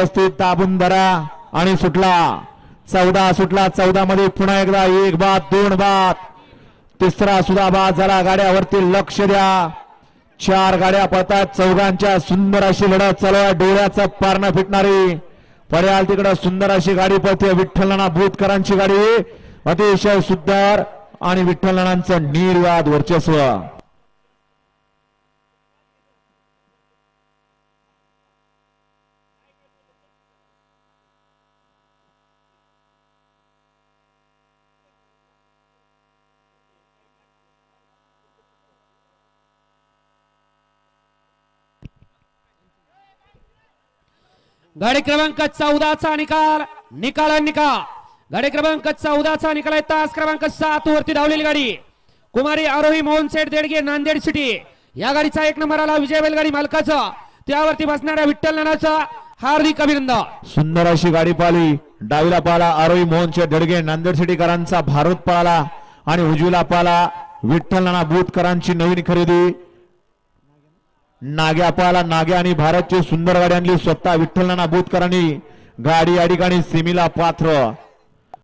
व्यवस्थित दाबून धरा आणि सुटला. चौदा सुटला. चौदा मध्ये पुन्हा एकदा एक बाद दोन बाद. तिसरा सुद्धा बाद झाला. गाड्यावरती लक्ष द्या. चार गाड्या पळतात चौघांच्या सुंदर अशी लढत चालू आहे. डोळ्याचं पारणं फिटणारी. पर्याल तिकडं सुंदर अशी गाडी पळते. विठ्ठलना भूतकरांची गाडी. अतिशय सुंदर आणि विठ्ठलनांचं निर्वाद वर्चस्व. गाडी क्रमांक चौदाचा निकाल. निकाल आणि निकाल. गाडी क्रमांक चौदाचा निकाल आहे. तास क्रमांक सात वरती धावलेली गाडी. कुमारी आरोही मोहन सेठ देडगे नांदेड सिटी. या गाडीचा एक नंबर आला विजय बैलगाडी मालकाचा. त्यावरती बसणाऱ्या विठ्ठल नानाचा हार्दिक अभिनंदन. सुंदर अशी गाडी पाहिली. डावीला पाला आरोही मोहनचे देडगे नांदेड सिटीकरांचा भारत पाला आणि उजवीला पाला विठ्ठल नाना बुतकरांची नवीन खरेदी. नाग्या पाला नाग्या आणि भारतची सुंदर गाडी आणली स्वतः विठ्ठल नाना भूतकरांनी गाडी या ठिकाणी सिमीला पात्र.